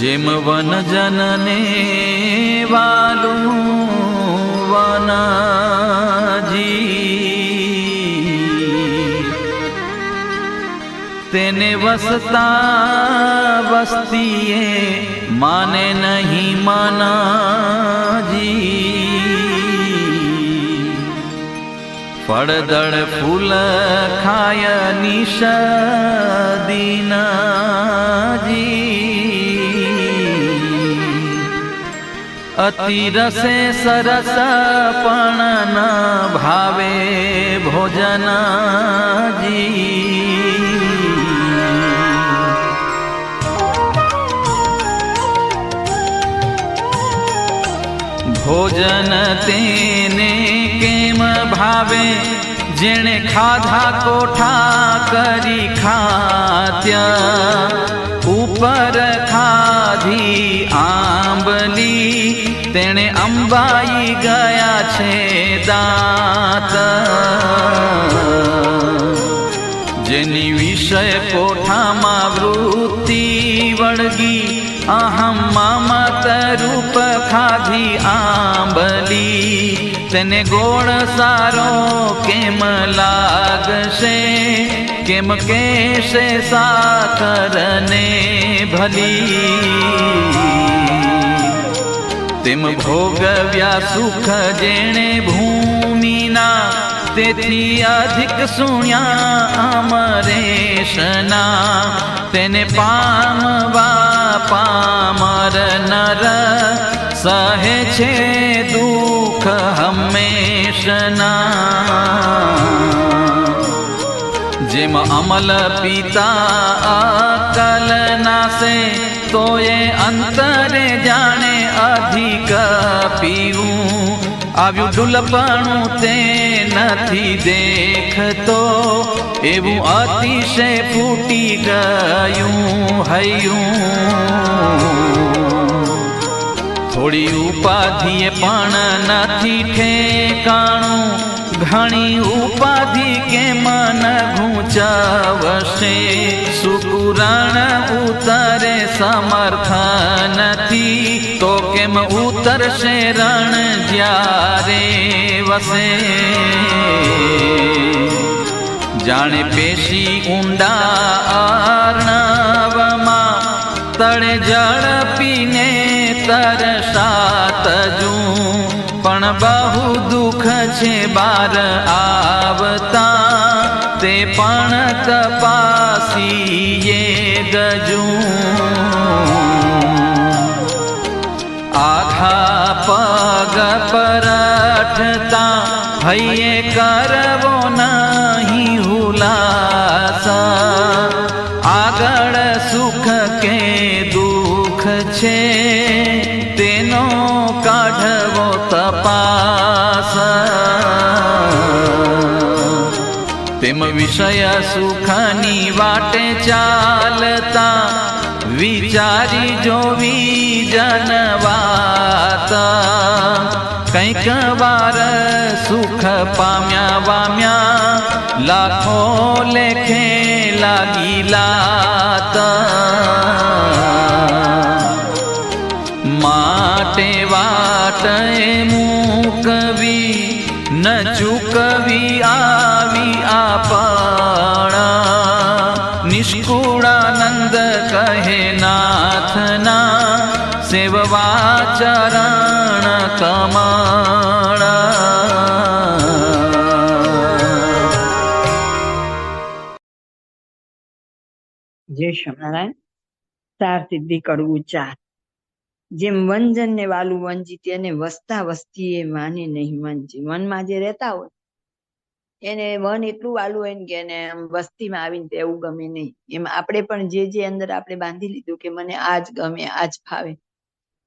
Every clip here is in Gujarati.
જેમ વન જનને વાલું વનાજી. તેને વસતા વસ્તીએ માને નહીં માનાજી. ફળદળ ફૂલ ખાય નિષદીનાજી. અતિ રસે સરસ પણ ન ભાવે ભોજનાજી ભોજન તેને કેમ ભાવે જેણે ખાધા કોઠા કરી ખાત્ય ઉપર ખાધી આંબલી તેણે અંબાઈ ગયા છે દાંત. જેની વિષય કોઠામાં વૃત્તિ વળગી, અહમ મમત રૂપ ખાધી આંબલી. તેને ગોળ સારો કેમ લાગશે? કેમ કેશે સાકરને ભલી? તેમ ભોગવ્યા સુખ જેણે ભૂમિના, તેથી અધિક સુણ્યા અમરેશના. તેને પામવા પામર નર સહે છે દુઃખ હંમેશના. જેમ અમલ પિતા અકલ નાસે તો એ અંતરે જાણે અધિક પીવું. આવ્યું ડુલપણું તે નથી દેખતો. એવું અતિશય ફૂટી ગયું, હૈયું. થોડી ઉપાધિએ પણ નથી ઠેકાણું. ઘણી ઉપાધિ કે મન ઘૂંચાવશે? સુપુરાણ ઉતરે સમર્થ નથી. તો કેમ ઉતરશે રણ જ્યારે વસે? જાણે પેશી ઊંડા અર્ણવમાં તળે જળ તરસાત જું. પણ બહુ દુઃખ છે બાર આવતા, તે પણ તપાસીએ ગજું. આખા પગ પરઠતા હૈયે કરવો નહીં હુલાસા. તેમ વિષય સુખની વાટે ચાલતા વિચારી જોવી જનવાતા કંઈક વાર સુખ પામ્યા વામ્યા લાખો લેખે લાગી લાતા માટે વાટ એ મૂકવી ન ચૂકવી આપણા નિષ્કુળાનંદ કહે નાથના સેવવા ચરણ કમાણા જય શ્યામનારાયણ સાર સિદ્ધિ કડવું ચાર જેમ વંજન ને વાલું વંજી તેને વસતા વસ્તી એ માને નહીં વંજી. મનમાં જે રહેતા હોય એને મન એટલું વાલું હોય ને કે એને વસ્તીમાં આવીને એવું ગમે નહીં. એમ આપણે પણ જે જે અંદર આપણે બાંધી લીધું કે મને આ જ ગમે આ જ ફાવે.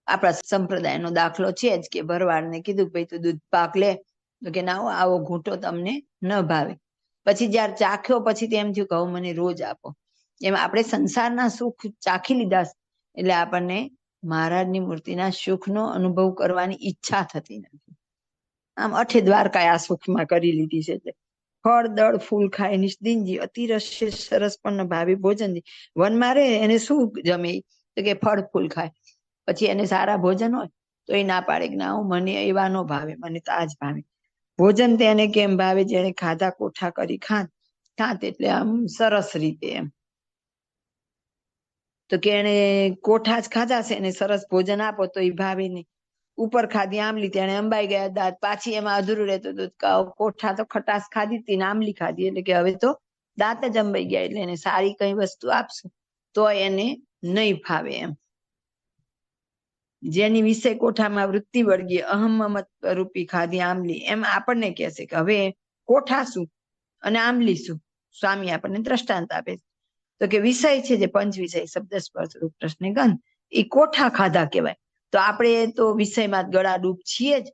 આપણા સંપ્રદાયનો દાખલો છે જ કે ભરવાડને કીધું ભાઈ તું દૂધ પાક લે. તો કે ના આવો ઘૂંટો તમને ન ભાવે. પછી જયારે ચાખ્યો પછી તેમ થયું કહું મને રોજ આપો. એમ આપણે સંસારના સુખ ચાખી લીધા એટલે આપણને મહારાજની મૂર્તિના સુખનો અનુભવ કરવાની ઈચ્છા થતી નથી. આમ અઠે દ્વારકા આ સુખમાં કરી લીધી છે એટલે. ફળ, દળ, ફૂલ ખાય, નિષ્દિનજી અતિ રસ્ય સરસ પણ ભાવે ભોજનજી. વનમાં રહે, એને શું જમે? તો કે ફળ, ફૂલ ખાય. પછી એને સારા ભોજન હોય, તો એ ના પાડે કે ના, હું મને એવા નો ભાવે, મને તો આ ભાવે. ભોજન તેને કેમ ભાવે? જેને ખાધા, કોઠા કરી ખાત. ખાત એટલે આમ સરસ રીતે એમ. તો કે એને કોઠા જ ખાધા છે એને સરસ ભોજન આપો, તો એ ભાવે નહીં. ઉપર ખાધી આમલી તેને અંબાઈ ગયા દાંત. પાછી એમાં અધૂરું રહેતું હતું કોઠા તો ખટાશ ખાધી હતી ને આમલી ખાધી. એટલે કે હવે તો દાંત જ અંબાઈ ગયા. એટલે એને સારી કઈ વસ્તુ આપશું. તો એને નહીં ફાવે એમ. જેની વિષય કોઠામાં વૃત્તિ વળગી અહમમત રૂપી ખાધી આંબલી. એમ આપણને કહેશે કે હવે કોઠા શું અને આંબલી શું સ્વામી આપણને દ્રષ્ટાંત આપે છે. તો કે વિષય છે જે પંચ વિષય, શબ્દ સ્પર્શ, રૂપ, પ્રશ્ન, ગંધ. એ કોઠા ખાધા કહેવાય. તો આપણે તો વિષયમાં ગળાડૂબ ગળા છીએ જ.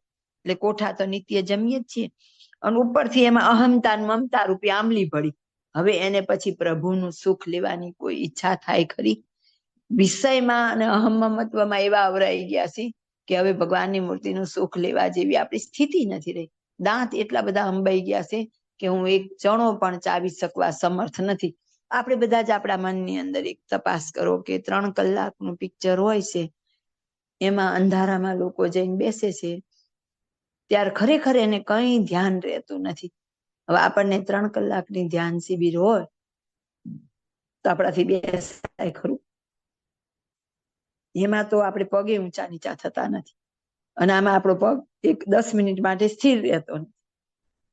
એટલે કોઠા તો નિત્ય જમીએ જ છીએ. અને ઉપરથી એમાં અહમતા મમતા રૂપી આમલી ભળી. હવે એને પછી પ્રભુનું સુખ લેવાની કોઈ ઈચ્છા થાય ખરી? વિષયમાં અને અહમ એવા અવરાઈ ગયા છે કે હવે ભગવાનની મૂર્તિનું સુખ લેવા જેવી આપણી સ્થિતિ નથી રહી. દાંત એટલા બધા અંબાઈ ગયા છે કે હું એક ચણો પણ ચાવી શકવા સમર્થ નથી. આપણે બધા જ આપણા મનની અંદર એક તપાસ કરો કે ત્રણ કલાકનું પિક્ચર હોય છે એમાં અંધારામાં લોકો જઈને બેસે છે, ત્યારે ખરેખર એને કઈ ધ્યાન રહેતું નથી. હવે આપણને ત્રણ કલાકની ધ્યાન શિબિર હોય, તો આપણાથી બેસાય ખરું. એમાં તો આપણે પગે ઊંચા નીચા થતા નથી. અને આમાં આપણો પગ એક દસ મિનિટ માટે સ્થિર રહેતો નથી.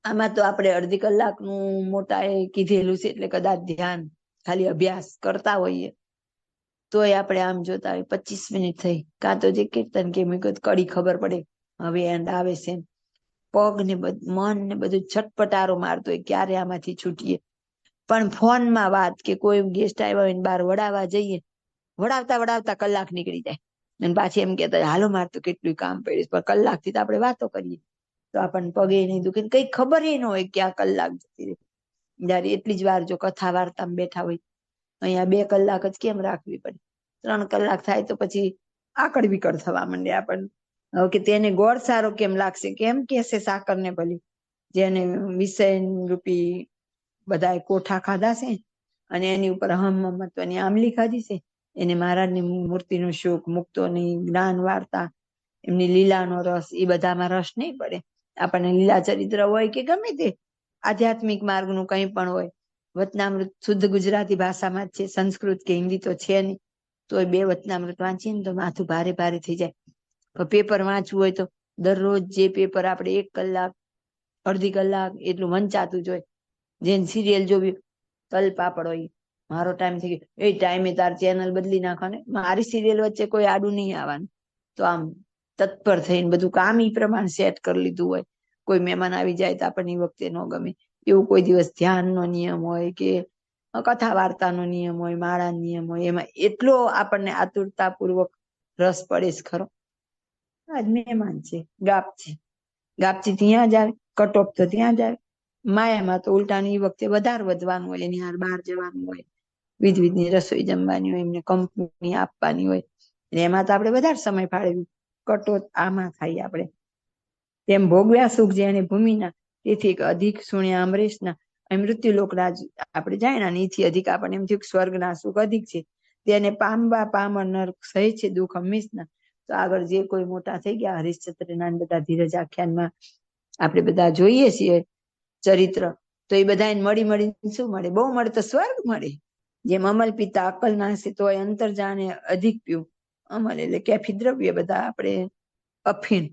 આમાં તો આપણે અડધી કલાકનું મોટા એ કીધેલું છે, એટલે કદાચ ધ્યાન ખાલી અભ્યાસ કરતા હોઈએ. તોય આપણે આમ જોતા હોય. પચીસ મિનિટ થઈ. કાં તો જે કીર્તન કે મેં કડી ખબર પડે. હવે એન્ડ આવે છે પગ ને મન ને બધું છટપટારો મારતો હોય ક્યારે આમાંથી છૂટીએ. પણ ફોનમાં વાત કે કોઈ ગેસ્ટ આવ્યા હોય બહાર વડાવવા જઈએ, વડાવતા વડાવતા કલાક નીકળી જાય. અને પાછી એમ કેતા હાલો, માર તો કેટલું કામ પડ્યું છે." પણ કલાકથી તો આપણે વાતો કરીએ. તો આપણને પગે નહીં દુખે કઈ ખબર ન હોય કે આ કલાક જતી રહી. જયારે એટલી જ વાર જો કથા વાર્તામાં બેઠા હોય, અહીંયા બે કલાક જ કેમ રાખવી પડે? ત્રણ કલાક થાય તો પછી આકડ વિકડ થવા માંડે આપણને હવે કે તેને ગોળ સારો કેમ લાગશે? કેમ કેસે સાકર ને ભલી? જેને વિષય રૂપી બધાએ કોઠા ખાધા છે અને એની ઉપર હમ મહત્વની આમલી ખાધી છે. એને મહારાજની મૂર્તિનું સુખ મુક્તોની જ્ઞાન, વાર્તા, એમની લીલાનો રસ, એ બધામાં રસ નહીં પડે. આપણને લીલા ચરિત્ર હોય કે ગમે તે આધ્યાત્મિક માર્ગનું કંઈ પણ હોય. વતનામૃત શુદ્ધ ગુજરાતી ભાષામાં જ છે, સંસ્કૃત કે હિન્દી તો છે નહીં. તોય બે વચનામૃત વાંચીએ ને તો માથું ભારે ભારે થઈ જાય. પેપર વાંચવું હોય તો દરરોજ જે પેપર આપણે એક કલાક, અડધી કલાક એટલું વંચાતું જ હોય. જેને સિરિયલ જોવી તલ પાપડ હોય. મારો ટાઈમ થઈ ગયો. એ ટાઈમે તાર ચેનલ બદલી નાખવાને મારી સિરિયલ વચ્ચે કોઈ આડું નહીં આવવાનું. તો આમ તત્પર થઈને બધું કામ ઈ પ્રમાણે સેટ કરી લીધું હોય. કોઈ મહેમાન આવી જાય તો આપણને એ વખતે ન ગમે. એવું કોઈ દિવસ ધ્યાનનો નિયમ હોય કે કથા વાર્તાનો નિયમ હોય માળા નિયમ હોય, એમાં એટલો આપણને આતુરતાપૂર્વક રસ પડે છે ખરો. આજ મહેમાન છે ગાપચી ગાપચી ત્યાં જ આવે, કટોપ તો ત્યાં જ આવે. માયામાં તો ઉલટાની વખતે વધારે વધવાનું હોય, એની હાર બહાર જવાનું હોય. વિધ વિધની રસોઈ જમવાની હોય, એમને કંપની આપવાની હોય. અને એમાં તો આપણે વધારે સમય ફાળવી કટોત આમાં થાય આપણે. તેમ ભોગવ્યા સુખ જેને ભૂમિના, તેથી અધિક સુણ્યા અમરેશના અહીં મૃત્યુ લોકના આપણે જાય ને એથી અધિક આપણને એમ થયું કે સ્વર્ગના સુખ અધિક છે. તેને પામવા પામર નર્ક સહે છે, દુઃખ હંમેશના તો આગળ જે કોઈ મોટા થઈ ગયા હરિશ્ચંદ્રના બધા ધીરજ આખ્યાનમાં આપણે બધા જોઈએ છીએ ચરિત્ર. તો એ બધા મળી મળીને શું મળે? બહુ મળે તો સ્વર્ગ મળે. જેમ અમલ પિતા અકલ નાશે તો અંતર જાણે અધિક પીવું અમલ એટલે કેફી દ્રવ્ય બધા આપણે અફીણ.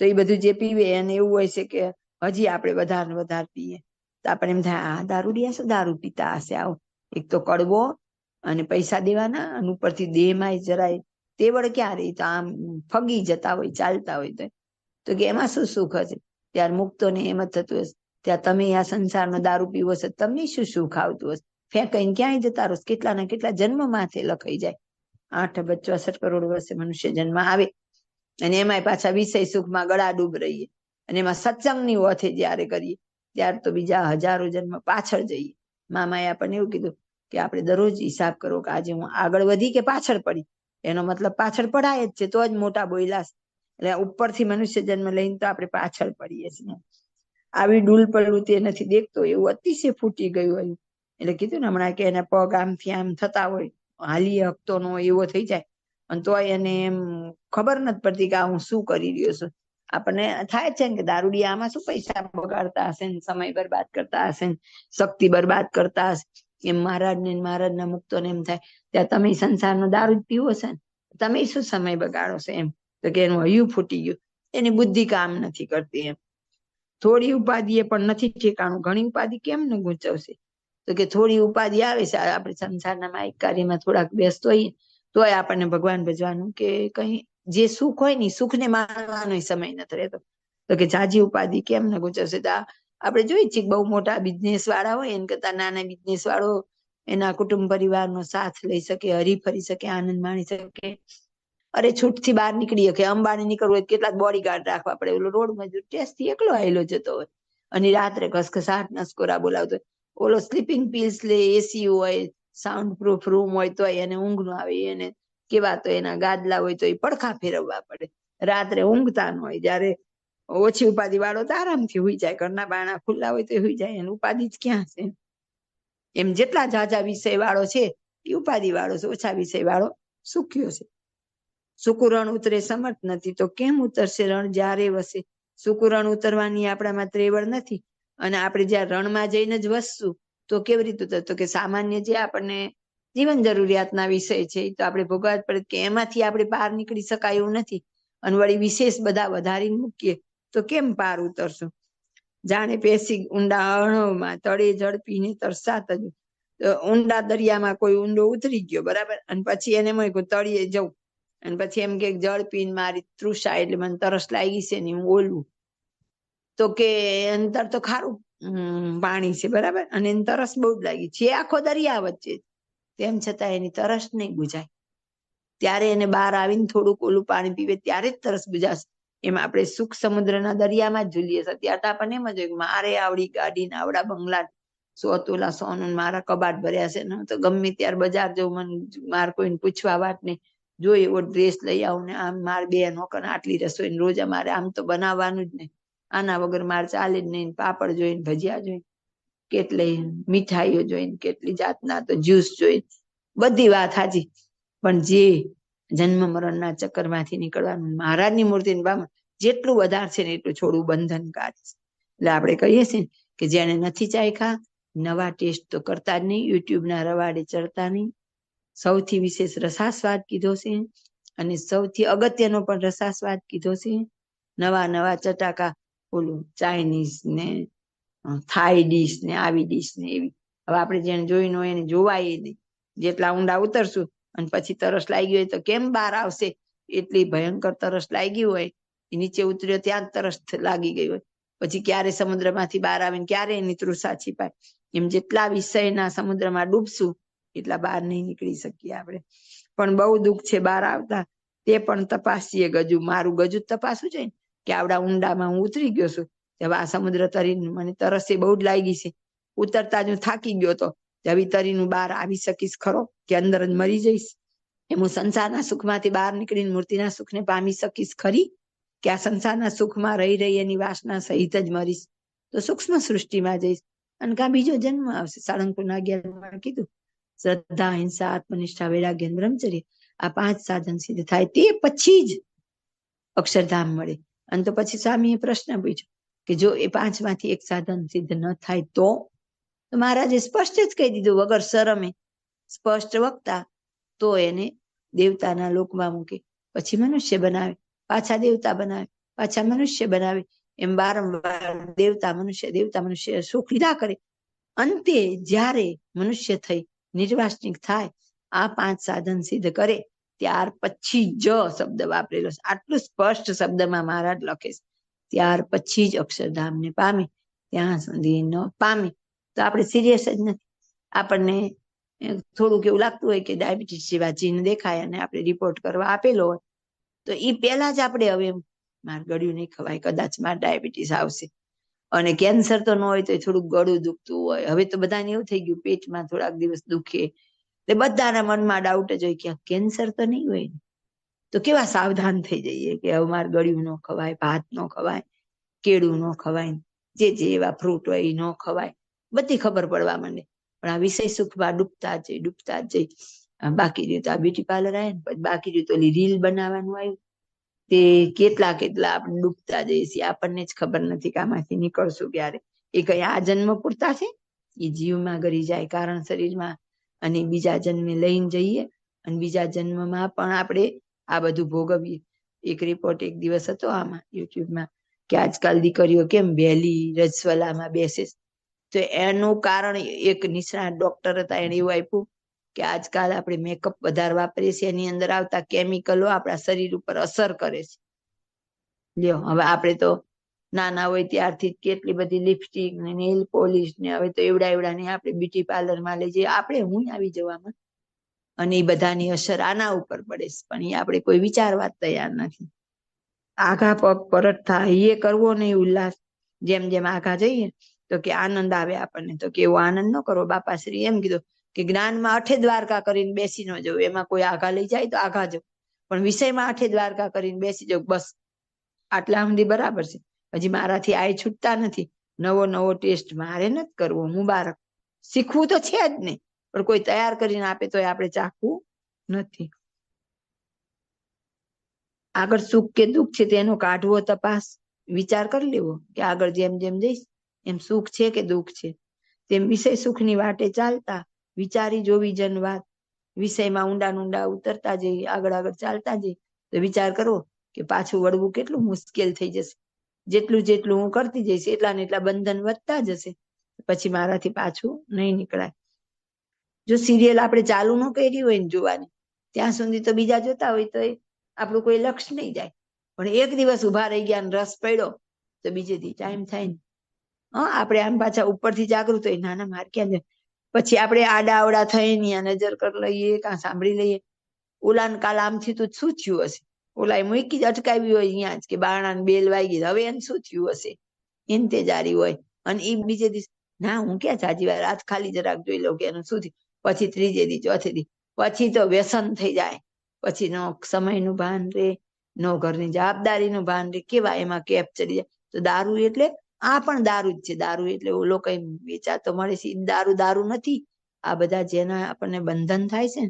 તો એ બધું જે પીવે એને એવું હોય છે કે હજી આપણે વધારે વધારે પીએ. તો આપણે એમ થાય, આ દારૂડિયા શું દારૂ પીતા હશે, આવો. એક તો કડવો અને પૈસા દેવાના અને ઉપરથી દેહમાં જરાય તેવડ ક્યાં રહી? તો આમ ફગી જતા હોય, ચાલતા હોય તો તો કે એમાં શું સુખ હશે? ત્યાર મુક્તોને એમ જ થતું હશે. ત્યાં તમે આ સંસારનો દારૂ પીવો છો, તમને શું સુખ આવતું હશે? ફેંકાઈને ક્યાંય જતા રહો કેટલા ના કેટલા જન્મ માથે લખાઈ જાય. આઠ અબજ ચોસઠ કરોડ વર્ષે મનુષ્ય જન્મ આવે. અને એમાંય પાછા વિષય સુખમાં ગળા ડૂબ રહીએ. અને એમાં સત્સંગની ઓથે જયારે કરીએ. ત્યાર તો બીજા હજારો જન્મ પાછળ જઈએ. મામાએ આપણને એવું કીધું કે આપણે દરરોજ હિસાબ કરો કે આજે હું આગળ વધી કે પાછળ પડી? એનો મતલબ પાછળ પડાય જ છે, તો જ મોટા બોયલા એટલે ઉપરથી મનુષ્ય જન્મ લઈને તો આપણે પાછળ પડીએ છીએ આવી ડૂલ પડવું તે નથી દેખતો, એવું અતિશય ફૂટી ગયું હોય. એટલે કીધું ને હમણાં કે એના પગ આમથી આમ થતા હોય હાલી હકતો નો એવો થઈ જાય. અને તોય એને એમ ખબર નથી પડતી કે હું શું કરી રહ્યો છું. આપણને થાય છે કે દારૂડિયા આમાં શું પૈસા બગાડતા હશે સમય બરબાદ કરતા હશે શક્તિ બરબાદ કરતા હશે? એમ મહારાજ ને મહારાજ ના મુક્તો ને એમ થાય. ત્યાં તમે સંસારનો દારૂ જ પીવો છે ને, તમે શું સમય બગાડો છો એમ? તો કે એનું હૈયું ફૂટી ગયું. એની બુદ્ધિ કામ નથી કરતી એમ. થોડી ઉપાધિ એ પણ નથી ઠેકાણું. ઘણી ઉપાધિ કેમ ને ગુંચવશે? તો કે થોડી ઉપાધિ આવે છે. આપણે સંસારના માયિક કાર્યમાં થોડાક વ્યસ્ત હોઈએ તોય આપણને ભગવાન ભજવાનું કે કઈ જે સુખ હોય ને સુખને માણવાનો સમય નથી રહેતો. તો કે જાજી ઉપાધિ કેમ ન ગુંચવશે? તો આપણે જોઈએ છીએ બહુ મોટા બિઝનેસ વાળા હોય એને કરતા નાના બિઝનેસ વાળો એના કુટુંબ પરિવારનો સાથ લઈ શકે, હરી ફરી શકે, આનંદ માણી શકે. અરે છૂટથી બહાર નીકળી શકે. અંબાણી નીકળવું હોય કેટલાક બોડીગાર્ડ રાખવા પડે. ઓલો રોડ મજૂર ટેસ્ટથી એકલો આવેલો જતો હોય અને રાત્રે ઘસઘસાટ, નસકોરા બોલાવતો હોય. ઓલો સ્લીપિંગ પીલ્સ લે એસી હોય સાઉન્ડ પ્રૂફ રૂમ હોય તો એને ઊંઘ ન આવે, એને કેવા તો એના ગાદલા હોય તો એ પડખા ફેરવવા પડે. રાત્રે ઊંઘતા ન હોય, જયારે ઓછી ઉપાધિ વાળો તો આરામથી હુઈ જાય, ઘરના બાણા ખુલ્લા હોય તો હુઈ જાય, એને ઉપાધિ જ ક્યાં છે? એમ જેટલા જાજા વિષય વાળો છે એ ઉપાધિ વાળો છે, ઓછા વિષય વાળો સુખ્યો છે. સુકુરણ ઉતરે સમર્થ નથી, તો કેમ ઉતરશે રણ? જ્યારે વસે. સુકુરણ ઉતરવાની આપણામાં ત્રેવડ નથી. અને આપણે જ્યાં રણમાં જઈને જ વસશું, તો કેવી રીતે? તો કે સામાન્ય જે આપણને જીવન જરૂરિયાતના વિષય છે તો આપણે ભોગવવા પડે કે એમાંથી આપણે પાર નીકળી શકાય એવું નથી. અને વળી વિશેષ બધા વધારીને મૂકીએ, તો કેમ પાર ઉતરશું? જાણે પેસી ઊંડા અણોમાં તળે ઝડપીને તરસાત જ. ઊંડા દરિયામાં કોઈ ઊંડો ઉતરી ગયો, બરાબર? અને પછી એને કે તળિયે જવું અને પછી એમ કે જળ પીને મારી તૃષા, એટલે મને તરસ લાગી છે ને હું ઓલું. તો કે, અંતર તો ખારું પાણી છે, બરાબર? અને એને તરસ બહુ જ લાગી. છે આખો દરિયા વચ્ચે. તેમ છતાં એની તરસ નહીં બુજાય. ત્યારે એને બહાર આવીને થોડુંક ઓલું પાણી પીવે, ત્યારે જ તરસ બુજાશે. એમ આપણે સુખ સમુદ્રના દરિયામાં જ ઝૂલીએ છીએ. તો આપણને એમ જ હોય મારે આવડી ગાડી ને આવડા બંગલા સો તોલા સોનું મારા કબાટ ભર્યા છે. તો ગમે ત્યારે બજાર જવું, મને મારે કોઈને પૂછવા વાત નહીં. જો એવો ડ્રેસ લઈ આવું ને આમ માર બે નોકર આટલી રસોઈ રોજ અમારે આમ તો બનાવવાનું જ નહીં. આના વગર મારે ચાલે જ નહીં પાપડ જોઈને ભજીયા જોઈને. કેટલી મીઠાઈઓ જોઈને, કેટલી જાતના તો જ્યુસ જોઈને. બધી વાત સાચી. પણ જે જન્મ મરણના ચક્કરમાંથી નીકળવાનું, મહારાજની મૂર્તિ જેટલું વધારે છે ને એટલું છોડવું બંધનકારી છે. એટલે આપણે કહીએ છીએ કે જેને નથી ચાખ્યા, નવા ટેસ્ટ તો કરતા જ નહીં, યુટ્યુબના રવાડે ચડતા નહીં. સૌથી વિશેષ રસાસ્વાદ કીધો છે. અને સૌથી અગત્યનો પણ રસાસ્વાદ કીધો છે. નવા નવા ચટાકા, ઓલું ચાઇનીઝ ને થાઈ ડીશ ને આવી ડીશ ને એવી. હવે આપણે જેને જોઈને હોય એને જોવાય નહીં. જેટલા ઊંડા ઉતરશું અને પછી તરસ લાગી હોય તો કેમ બહાર આવશે? એટલી ભયંકર તરસ લાગી હોય નીચે ઉતર્યો ત્યાં તરસ લાગી ગઈ હોય. પછી ક્યારે સમુદ્રમાંથી બહાર આવીને ક્યારે એની તૃષા છીપાય? એમ જેટલા વિષયના સમુદ્રમાં ડૂબશું, એટલા બહાર નહીં નીકળી શકીએ આપણે. પણ બહુ દુઃખ છે બહાર આવતા. તે પણ તપાસીએ ગજુ. મારું ગજુ તપાસવું છે કે આવડા ઊંડામાં હું ઉતરી ગયો છું. હવે આ સમુદ્ર તરીને મને તરસે બહુ જ લાગી છે. ઉતરતા જ હું થાકી ગયો તો હવે તરીનું બહાર આવી શકીશ ખરો કે અંદર જ મરી જઈશ? એમ હું સંસારના સુખમાંથી બહાર નીકળીને મૂર્તિના સુખને પામી શકીશ ખરી? કે આ સંસારના સુખમાં રહી રહી એની વાસના સહિત જ મરીશ? તો સૂક્ષ્મ સૃષ્ટિમાં જઈશ. અને કાં બીજો જન્મ આવશે? સાળંગપુરના અગિયારમાં કીધું. શ્રદ્ધા, હિંસા, આત્મનિષ્ઠા, વૈરાગ્ય બ્રહ્મચર્ય આ પાંચ સાધન સિદ્ધ થાય તે પછી જ અક્ષરધામ મળે. અને તો પછી સ્વામીએ પ્રશ્ન પૂછ્યો. કે જો એ પાંચમાંથી એક સાધન સિદ્ધ ન થાય તો? મહારાજે સ્પષ્ટ જ કહી દીધું, વગર શરમે. સ્પષ્ટ વક્તા તો એને દેવતાના લોકમાં મૂકે. પછી મનુષ્ય બનાવે, પાછા દેવતા બનાવે, પાછા મનુષ્ય બનાવે. એમ વારંવાર દેવતા મનુષ્ય દેવતા મનુષ્ય સુખ લીધા કરે. અંતે જ્યારે મનુષ્ય થઈ, નિર્વાસનિક થાય, આ પાંચ સાધન સિદ્ધ કરે, ત્યાર પછી જ શબ્દ વાપરેલો આટલું સ્પષ્ટ શબ્દમાં મહારાજ લખે છે. ત્યાર પછી જ અક્ષરધામને પામે, ત્યાં સુધી ન પામે. તો આપણે સિરિયસ જ નથી. આપણને થોડુંક એવું લાગતું હોય કે ડાયાબિટીસ જેવા ચિહ્ન દેખાય અને આપણે રિપોર્ટ કરવા આપેલો હોય. તો એ પહેલા જ આપણે હવે માર ગળ્યું નહીં ખવાય, કદાચ મારે ડાયાબિટીસ આવશે. અને કેન્સર તો ન હોય તો થોડુંક ગળું દુખતું હોય. હવે તો બધાને એવું થઈ ગયું, પેટમાં થોડાક દિવસ દુખે. એટલે બધાના મનમાં ડાઉટ જ હોય કે કેન્સર તો નહીં હોય તો કેવા સાવધાન થઈ જઈએ કે હવે મારે ગળ્યું ન ખવાય, ભાત ન ખવાય, કેળું ન ખવાય, જે જે એવા ફ્રૂટ હોય એ ન ખવાય. બધી ખબર પડવા માંડે. પણ આ વિષય સુખમાં ડૂબતા જઈ ડૂબતા જઈ. બાકી રહ્યું તો આ બ્યુટી પાર્લર આવે ને, પછી બાકી રહ્યું તો ઓલી રીલ બનાવવાનું આવ્યું તે કેટલા કેટલા આપણે ડૂબતા જઈએ છીએ, આપણને જ ખબર નથી કે આમાંથી નીકળશું ક્યારે. એ કઈ આ જન્મ પૂરતા છે? એ જીવમાં ગરી જાય કારણ શરીરમાં. અને બીજા જન્મે લઈને જઈએ અને બીજા જન્મમાં પણ આપણે આ બધું ભોગવીએ. એક રિપોર્ટ એક દિવસ હતો આમાં યુટ્યુબમાં કે આજકાલ દીકરીઓ કેમ વહેલી રજસ્વલામાં બેસે તો એનું કારણ એક નિષ્ણાત ડોક્ટર હતા, એને એવું આપ્યું કે આજકાલ આપણે મેકઅપ વધારે વાપરીએ છીએ, એની અંદર આવતા કેમિકલો આપણા શરીર ઉપર અસર કરે છે. લ્યો, હવે આપણે તો નાના હોય ત્યારથી કેટલી બધી લિપસ્ટિક ને નેલ પોલિશ ને હવે તો એવડા એવડા ને આપણે બ્યુટી પાર્લરમાં લઈ જઈએ. આપણે હું આવી જવામાં અને એ બધાની અસર આના ઉપર પડે છે. પણ એ આપણે કોઈ વિચારવા તૈયાર નથી. આઘા પગ પરત થાય એ કરવો નહીં ઉલ્લાસ. જેમ જેમ આઘા જઈએ, તો કે આનંદ આવે આપણને. તો કે એવો આનંદ ન કરો. બાપાશ્રી એમ કીધું કે જ્ઞાનમાં અઠે દ્વારકા કરીને બેસી ન જવું એમાં કોઈ આઘા લઈ જાય તો આઘા જવું પણ વિષયમાં આઠે દ્વારકા કરીને બેસી જવું બસ. આટલા સુધી બરાબર છે. હજી મારાથી આય છૂટતા નથી. નવો નવો ટેસ્ટ મારે નથી કરવો. મુબારક શીખવું તો છે જ ને. પણ કોઈ તૈયાર કરીને આપે તો આપણે ચાખવું નથી. આગળ સુખ કે દુઃખ છે તેનો કાઢવો તપાસ, વિચાર કરી લેવો કે આગળ જેમ જેમ જઈશ, એમ સુખ છે કે દુઃખ છે. તેમ વિષય સુખની વાટે ચાલતા, વિચારી જોવી જન વાત. વિષયમાં ઊંડા ઊંડા ઉતરતા જઈએ આગળ આગળ ચાલતા જઈએ તો વિચાર કરવો કે પાછું વળવું કેટલું મુશ્કેલ થઈ જશે. જેટલું જેટલું હું કરતી જઈશ, એટલા ને એટલા બંધન વધતા જશે. પછી મારાથી પાછું નહીં નીકળાય. જો સિરિયલ આપણે ચાલુ ન કરી હોય ને જોવાની, ત્યાં સુધી તો બીજા જોતા હોય તો એ આપણું કોઈ લક્ષ નહીં જાય. પણ એક દિવસ ઊભા રહી ગયા ને રસ પડ્યો, તો બીજેથી ટાઈમ થાય ને. હા, આપણે આમ પાછા ઉપરથી જાગૃત હોય, નાના માર ક્યાં જાય પછી આપણે આડા આવડા થઈને યા નજર કરી લઈએ, કાં સાંભળી લઈએ. ઓલાને કાલ આમથી તો શું થયું હશે. ઓલા મૂકી જ અટકાવી હોય અહીંયા જ કે બારણાને બેલ વાગી હવે એને શું થયું હશે. ઇંતેજારી હોય. અને એ બીજે દિવસ, ના, હું ક્યાં જાજી વાર? રાત ખાલી જરાક જોઈ લઉં કે એનું શું થયું? પછી ત્રીજે દી, ચોથે દી. પછી તો વ્યસન થઈ જાય. પછી નો સમયનું ભાન રે, નો ઘરની જવાબદારીનું ભાન રે, કેવા એમાં કેપ ચડી જાય. તો દારૂ એટલે, આ પણ દારૂ જ છે. દારૂ એટલે ઓલો કઈ વેચાતો મળે છે. દારૂ દારૂ નથી. આ બધા જેના આપણને બંધન થાય છે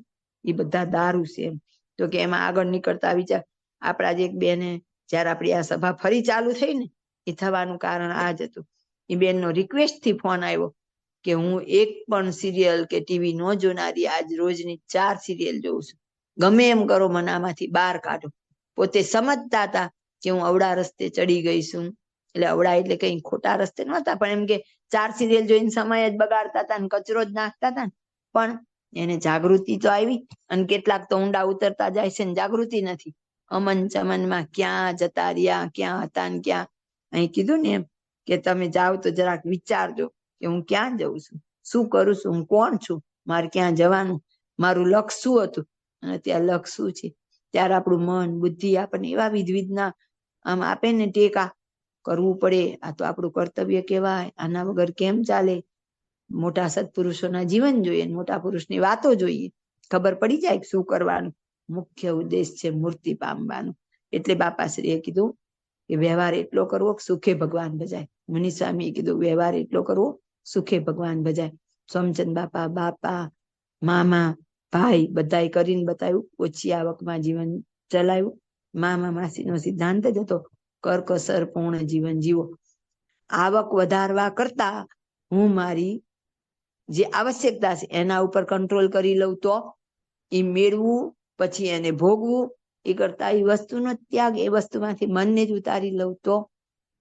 એ બધા દારૂ છે એમ. તો કે એમાં આગળ નીકળતા વિચાર, આપણા જે એક બેને જયારે આપણી આ સભા ફરી ચાલુ થઈ ને એ થવાનું કારણ આ જ હતું. એ બેનનો રિક્વેસ્ટથી ફોન આવ્યો. કે હું એક પણ સિરિયલ કે ટીવી ન જોનારી આજ રોજની ચાર સિરિયલ જોઉં છું. ગમે એમ કરો મને આમાંથી બહાર કાઢો. પોતે સમજતા હતા કે હું અવડા રસ્તે ચડી ગઈ છું. એટલે અવડા એટલે કઈ ખોટા રસ્તે નહોતા, પણ એમ કે ચાર સિરિયલ જોઈને સમય જ બગાડતા હતા ને કચરો જ નાખતા હતા પણ એને જાગૃતિ તો આવી અને કેટલાક તો ઊંડા ઉતરતા જાય છે ને જાગૃતિ નથી. અમન ચમનમાં ક્યાં જતા રહ્યા, ક્યાં હતા ને ક્યાં? અહીં કીધું ને એમ કે તમે જાઓ તો જરાક વિચારજો. કે હું ક્યાં જઉં છું? શું કરું છું? હું કોણ છું? મારે ક્યાં જવાનું? મારું લક્ષ શું હતું? અને ત્યાં લક્ષ શું છે? ત્યારે આપણું મન, બુદ્ધિ આપણને એવા વિધવિધના આમ આપે ને ટેકા કરવું પડે. આ તો આપણું કર્તવ્ય કહેવાય. આના વગર કેમ ચાલે? મોટા સત્પુરુષોના જીવન જોઈએ મોટા પુરુષની વાતો જોઈએ. ખબર પડી જાય શું કરવાનું? મુખ્ય ઉદ્દેશ છે મૂર્તિ પામવાનું. એટલે બાપાશ્રીએ કીધું કે વ્યવહાર એટલો કરવો સુખે ભગવાન ભજાય. મુનિ સ્વામીએ કીધું વ્યવહાર એટલો કરવો સુખે ભગવાન ભજાય સોમચંદ બાપા બાપા, મામા, ભાઈ બધાએ કરીને બતાવ્યું, ઓછી આવકમાં જીવન ચલાવ્યું. મામા માસીનો સિદ્ધાંત જ હતો, કરકસર પૂર્ણ જીવન જીવો. આવક વધારવા કરતા હું મારી જે આવશ્યકતા છે એના ઉપર કંટ્રોલ કરી લઉં તો એ મેળવું, પછી એને ભોગવું. એ કરતા એ વસ્તુનો ત્યાગ એ વસ્તુમાંથી મનને જ ઉતારી લઉં તો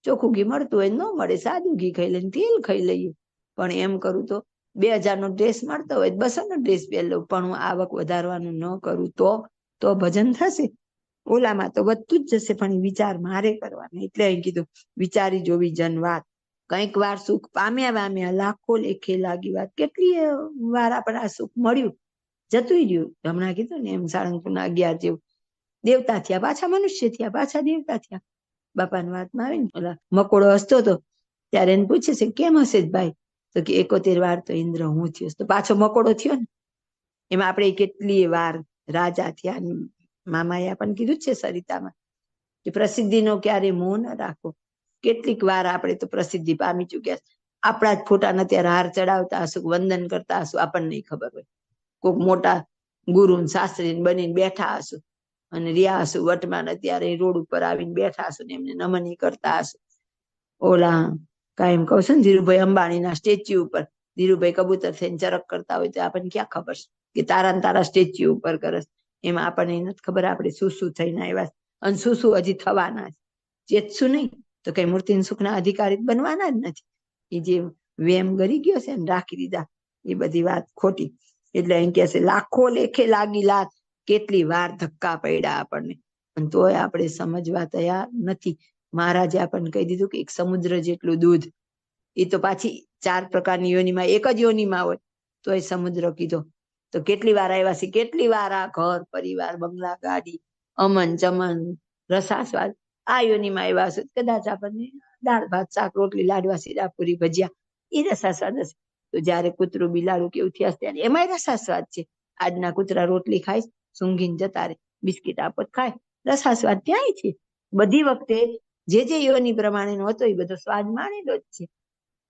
ચોખ્ખું ઘી મળતું હોય ન મળે, સાદું ઘી ખાઈ લઈને તેલ ખાઈ લઈએ. પણ એમ કરું તો બે હજાર નો ડ્રેસ મળતો હોય બસો નો ડ્રેસ પહેરી લઉં પણ હું આવક વધારવાનું ન કરું તો તો ભજન થશે? ઓલામાં તો વધતું જ જશે, પણ વિચાર મારે કરવાનો. એટલે અહીં કીધું, વિચારી જોવી જન વાત. કંઈક વાર સુખ પામ્યા પામ્યા લાખો લેખે લાગી વાત. કેટલી વાર આપણે આ સુખ મળ્યું? જતું રહ્યું. હમણાં કીધું ને એમ સાળંગપુરના અગિયાર જેવું. દેવતા થયા, પાછા મનુષ્ય થયા, પાછા દેવતા થયા. બાપાની વાતમાં આવે ને, ઓલા મકોડો હસતો હતો. ત્યારે એને પૂછે છે, કેમ હશે ભાઈ? તો કે એકોતેર વાર તો ઇન્દ્ર હું થયો. તો પાછો મકોડો થયો ને. એમાં આપણે કેટલી વાર રાજા થયા ને મામાએ આપણને કીધું છે સરિતામાં કે પ્રસિદ્ધિનો ક્યારે મોહ ન રાખો. કેટલીક વાર આપણે તો પ્રસિદ્ધિ પામી ચુક્યા. આપણા જ ફોટાને ત્યારે હાર ચડાવતા હશું, વંદન કરતા હશું, આપણને ખબર હોય. કોઈક મોટા ગુરુ ને શાસ્ત્રી ને બનીને બેઠા હશું અને રહ્યા હશું વટમાં ને અત્યારે રોડ ઉપર આવીને બેઠા હશું ને એમને નમન કરતા હશું. ઓલા કાયમ કહું છું ને, ધીરુભાઈ અંબાણીના સ્ટેચ્યુ ઉપર. ધીરુભાઈ કબૂતર થઈને ચરક કરતા હોય તો આપણને ક્યાં ખબર કે તારા તારા સ્ટેચ્યુ ઉપર કરસ એમાં આપણને નથી ખબર આપણે શું શું થઈને આવ્યા અને શું શું હજી થવાના છે. ચેતશું નહીં તો કઈ મૂર્તિ સુખના અધિકારી બનવાના જ નથી. એ જે વેમ ગરી ગયો છે એમ રાખી દીધા, એ બધી વાત ખોટી. એટલે એમ કે લાખો લેખે લાગી લાત, કેટલી વાર ધક્કા પડ્યા આપણને. પણ તોય આપણે સમજવા તૈયાર નથી. મહારાજે આપણને કહી દીધું કે એક સમુદ્ર જેટલું દૂધ, એ તો પાછી ચાર પ્રકારની યોનીમાં, એક જ યોનીમાં હોય, તો એ સમુદ્ર કીધો. તો કેટલી વાર આવ્યા છે? કેટલી વાર આ ઘર, પરિવાર, બંગલા, ગાડી, અમન, ચમન, રસાસ્વાદ, આ યોનીમાં આવ્યા છે કદાચ આપણને દાળ, ભાત, શાક, રોટલી, લાડવા સીધા પૂરી ભજીયા, એ રસાસ્વાદ હશે. તો જયારે કૂતરું બિલાડું કેવું થયા ત્યારે એમાંય રસાસ્વાદ છે. આજના કૂતરા રોટલી ખાય, સૂંઘીને જતા રે બિસ્કિટ આપો તો ખાય, રસાસ્વાદ ત્યાંય છે. બધી વખતે જે જે યોની પ્રમાણેનો હતો, એ બધો સ્વાદ માણેલો જ છે.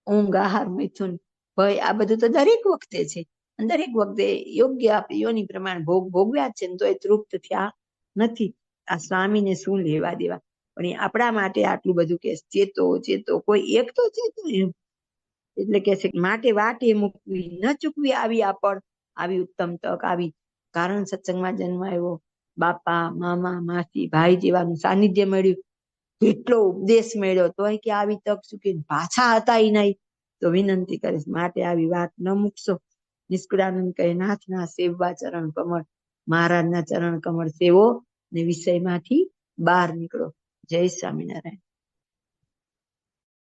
ઊંઘ, આહાર, મિથુન, ભય, આ બધું તો દરેક વખતે છે. દરેક વખતે યોગ્ય યોની પ્રમાણે ભોગ, ભોગવ્યા છે તો એ તૃપ્ત થયા નથી. આ સ્વામીને શું લેવા દેવા? પણ એ આપણા માટે આટલું બધું કે ચેતો ચેતો, કોઈ એક તો ચેતો એમ એટલે કે છે માટે વાટે મૂકવી, ન ચૂકવી આવી આપણ આવી ઉત્તમ તક, આવી કારણ સત્સંગમાં જન્મ આવ્યો બાપા, મામા, માસી, ભાઈ જેવાનું સાનિધ્ય મળ્યું. કેટલો ઉપદેશ મળ્યો? તોય કે આવી તક ચૂકી પાછા હતા નહીં. તો વિનંતી કરીશ, માટે આવી વાત ન મૂકશો. નિષ્કુળાનંદ કહે, નાથના સેવવા ચરણ કમળ, મહારાજના ચરણ કમળ સેવો ને વિષયમાંથી બહાર નીકળો. જય સ્વામિનારાયણ.